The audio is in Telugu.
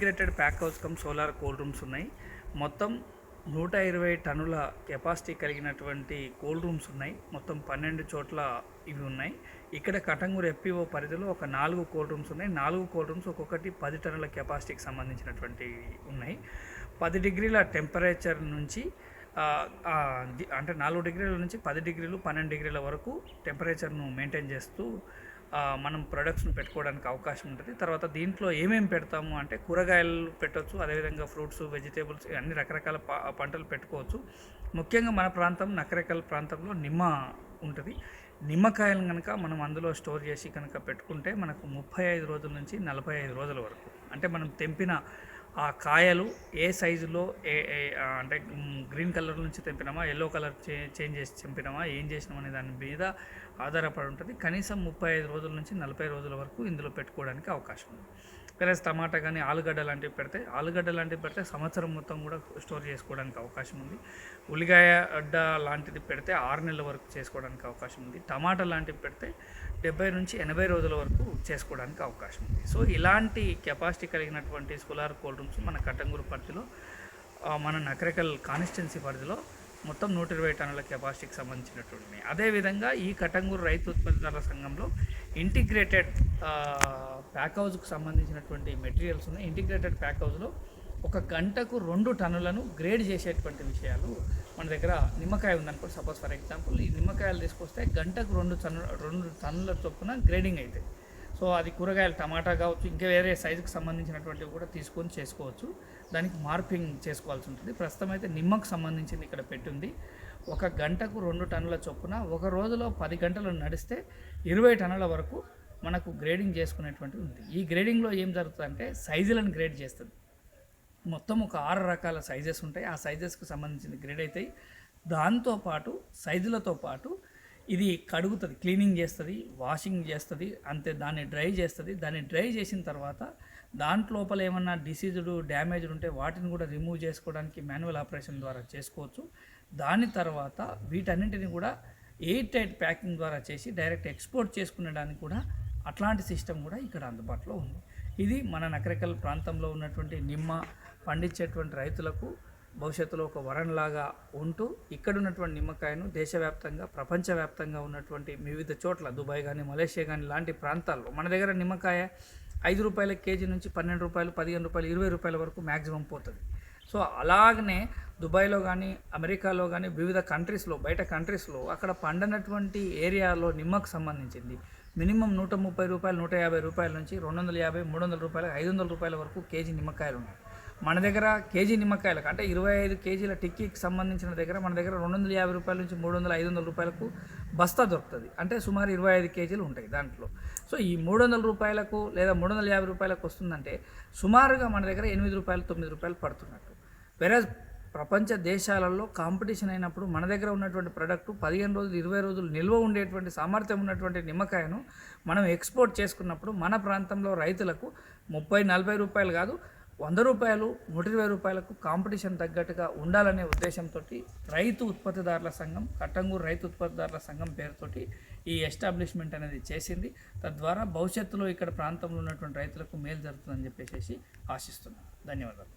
Integrated pack house cum solar cold rooms ఉన్నాయి. మొత్తం నూట ఇరవై టన్నుల కెపాసిటీ కలిగినటువంటి కోల్డ్ రూమ్స్ ఉన్నాయి. మొత్తం పన్నెండు చోట్ల ఇవి ఉన్నాయి. ఇక్కడ కటంగూరు ఎఫ్పిఓ పరిధిలో ఒక నాలుగు కోల్డ్ రూమ్స్ ఉన్నాయి. నాలుగు కోల్డ్ రూమ్స్ ఒక్కొక్కటి పది టన్నుల కెపాసిటీకి సంబంధించినటువంటి ఉన్నాయి. పది డిగ్రీల టెంపరేచర్ నుంచి అంటే నాలుగు డిగ్రీల నుంచి పది డిగ్రీలు పన్నెండు డిగ్రీల వరకు టెంపరేచర్ను మెయింటైన్ చేస్తూ మనం ప్రొడక్ట్స్ని పెట్టుకోవడానికి అవకాశం ఉంటుంది. తర్వాత దీంట్లో ఏమేమి పెడతాము అంటే కూరగాయలు పెట్టవచ్చు అదేవిధంగా ఫ్రూట్స్ వెజిటేబుల్స్ అన్ని రకరకాల పంటలు పెట్టుకోవచ్చు. ముఖ్యంగా మన ప్రాంతం నకరకల్ ప్రాంతంలో నిమ్మ ఉంటుంది. నిమ్మకాయలను కనుక మనం అందులో స్టోర్ చేసి కనుక పెట్టుకుంటే మనకు ముప్పై ఐదు రోజుల నుంచి నలభై ఐదు రోజుల వరకు అంటే మనం తెంపిన ఆ కాయలు ఏ సైజులో ఏ ఏ- అంటే గ్రీన్ కలర్ నుంచి తెంపినామా ఎల్లో కలర్ చే చేంజ్ చేసి తెంపినామా ఏం చేసినాం అనే దాని మీద ఆధారపడి ఉంటుంది. కనీసం ముప్పై ఐదు రోజుల నుంచి నలభై రోజుల వరకు ఇందులో పెట్టుకోవడానికి అవకాశం ఉంది. ప్లస్ టమాటా కానీ ఆలుగడ్డ లాంటివి పెడితే ఆలుగడ్డ లాంటివి పెడితే సంవత్సరం మొత్తం కూడా స్టోర్ చేసుకోవడానికి అవకాశం ఉంది. ఉల్లిగాయ అడ్డ లాంటిది పెడితే ఆరు నెలల వరకు చేసుకోవడానికి అవకాశం ఉంది. టమాటా లాంటివి పెడితే డెబ్బై నుంచి ఎనభై రోజుల వరకు చేసుకోవడానికి అవకాశం ఉంది. సో ఇలాంటి కెపాసిటీ కలిగినటువంటి సోలార్ కోల్డ్ రూమ్స్ మన కట్టంగూరు పరిధిలో మన నకరికల్ కాన్స్టిట్యున్సీ పరిధిలో మొత్తం నూట ఇరవై టన్నుల కెపాసిటీకి సంబంధించినటువంటి. అదేవిధంగా ఈ కటంగూరు రైతు ఉత్పత్తిదారుల సంఘంలో ఇంటిగ్రేటెడ్ ప్యాక్ హౌస్కు సంబంధించినటువంటి మెటీరియల్స్ ఉన్నాయి. ఇంటిగ్రేటెడ్ ప్యాక్ హౌస్లో ఒక గంటకు రెండు టన్నులను గ్రేడ్ చేసేటువంటి విషయాలు మన దగ్గర నిమ్మకాయ ఉందనుకో సపోజ్ ఫర్ ఎగ్జాంపుల్ ఈ నిమ్మకాయలు తీసుకొస్తే గంటకు రెండు టన్ను రెండు టన్నుల చొప్పున గ్రేడింగ్ అవుతాయి సో అది కూరగాయలు టమాటా కావచ్చు ఇంకా వేరే సైజుకి సంబంధించినటువంటివి కూడా తీసుకొని చేసుకోవచ్చు. దానికి మార్పింగ్ చేసుకోవాల్సి ఉంటుంది. ప్రస్తుతం అయితే నిమ్మకు సంబంధించింది ఇక్కడ పెట్టింది. ఒక గంటకు రెండు టన్నుల చొప్పున ఒక రోజులో పది గంటలు నడిస్తే ఇరవై టన్నుల వరకు మనకు గ్రేడింగ్ చేసుకునేటువంటిది ఉంది. ఈ గ్రేడింగ్లో ఏం జరుగుతుందంటే సైజులను గ్రేడ్ చేస్తుంది. మొత్తం ఒక ఆరు రకాల సైజెస్ ఉంటాయి. ఆ సైజెస్కి సంబంధించిన గ్రేడ్ అవుతాయి దాంతోపాటు సైజులతో పాటు ఇది కడుగుతుంది క్లీనింగ్ చేస్తుంది వాషింగ్ చేస్తుంది అంతే దాన్ని డ్రై చేస్తుంది. దాన్ని డ్రై చేసిన తర్వాత దాంట్లోపల ఏమన్నా డిసీజుడు డ్యామేజ్డ్ ఉంటే వాటిని కూడా రిమూవ్ చేసుకోవడానికి మాన్యువల్ ఆపరేషన్ ద్వారా చేసుకోవచ్చు. దాని తర్వాత వీటన్నింటిని కూడా ఎయిట్ టైట్ ప్యాకింగ్ ద్వారా చేసి డైరెక్ట్ ఎక్స్పోర్ట్ చేసుకునేదానికి కూడా అట్లాంటి సిస్టమ్ కూడా ఇక్కడ అందుబాటులో ఉంది. ఇది మన నకరికల్ ప్రాంతంలో ఉన్నటువంటి నిమ్మ పండించేటువంటి రైతులకు భవిష్యత్తులో ఒక వరంలాగా ఉంటూ ఇక్కడ ఉన్నటువంటి నిమ్మకాయను దేశవ్యాప్తంగా ప్రపంచవ్యాప్తంగా ఉన్నటువంటి వివిధ చోట్ల దుబాయ్ కానీ మలేషియా కానీ లాంటి ప్రాంతాల్లో మన దగ్గర నిమ్మకాయ ఐదు రూపాయల కేజీ నుంచి పన్నెండు రూపాయలు పదిహేను రూపాయలు ఇరవై రూపాయల వరకు మ్యాక్సిమం పోతుంది. సో అలాగనే దుబాయ్లో కానీ అమెరికాలో కానీ వివిధ కంట్రీస్లో బయట కంట్రీస్లో అక్కడ పండనటువంటి ఏరియాలో నిమ్మకు సంబంధించింది. మినిమం నూట ముప్పై రూపాయలు నూట యాభై రూపాయల నుంచి రెండు వందల యాభై మూడు వందల రూపాయలు ఐదు వందల రూపాయల వరకు కేజీ నిమ్మకాయలు ఉన్నాయి మన దగ్గర కేజీ నిమ్మకాయలకు అంటే ఇరవై ఐదు కేజీల టిక్కీకి సంబంధించిన దగ్గర మన దగ్గర రెండు వందల యాభై రూపాయల నుంచి మూడు వందల ఐదు వందల రూపాయలకు బస్తా దొరుకుతుంది. అంటే సుమారు ఇరవై ఐదు కేజీలు ఉంటాయి దాంట్లో. సో ఈ మూడు వందల రూపాయలకు లేదా మూడు వందల యాభై రూపాయలకు వస్తుందంటే సుమారుగా మన దగ్గర ఎనిమిది రూపాయలు తొమ్మిది రూపాయలు పడుతున్నట్టు. వెరాజ్ ప్రపంచ దేశాలలో కాంపిటీషన్ అయినప్పుడు మన దగ్గర ఉన్నటువంటి ప్రొడక్ట్ పదిహేను రోజులు ఇరవై రోజులు నిల్వ ఉండేటువంటి సామర్థ్యం ఉన్నటువంటి నిమ్మకాయను మనం ఎక్స్పోర్ట్ చేసుకున్నప్పుడు మన ప్రాంతంలో రైతులకు ముప్పై నలభై రూపాయలు కాదు వంద రూపాయలు నూట ఇరవై రూపాయలకు కాంపిటీషన్ తగ్గట్టుగా ఉండాలనే ఉద్దేశంతో రైతు ఉత్పత్తిదారుల సంఘం కట్టంగూరు రైతు ఉత్పత్తిదారుల సంఘం పేరుతోటి ఈ ఎస్టాబ్లిష్మెంట్ అనేది చేసింది. తద్వారా భవిష్యత్తులో ఇక్కడ ప్రాంతంలో ఉన్నటువంటి రైతులకు మేలు జరుగుతుందని చెప్పేసి ఆశిస్తున్నాను ధన్యవాదాలు.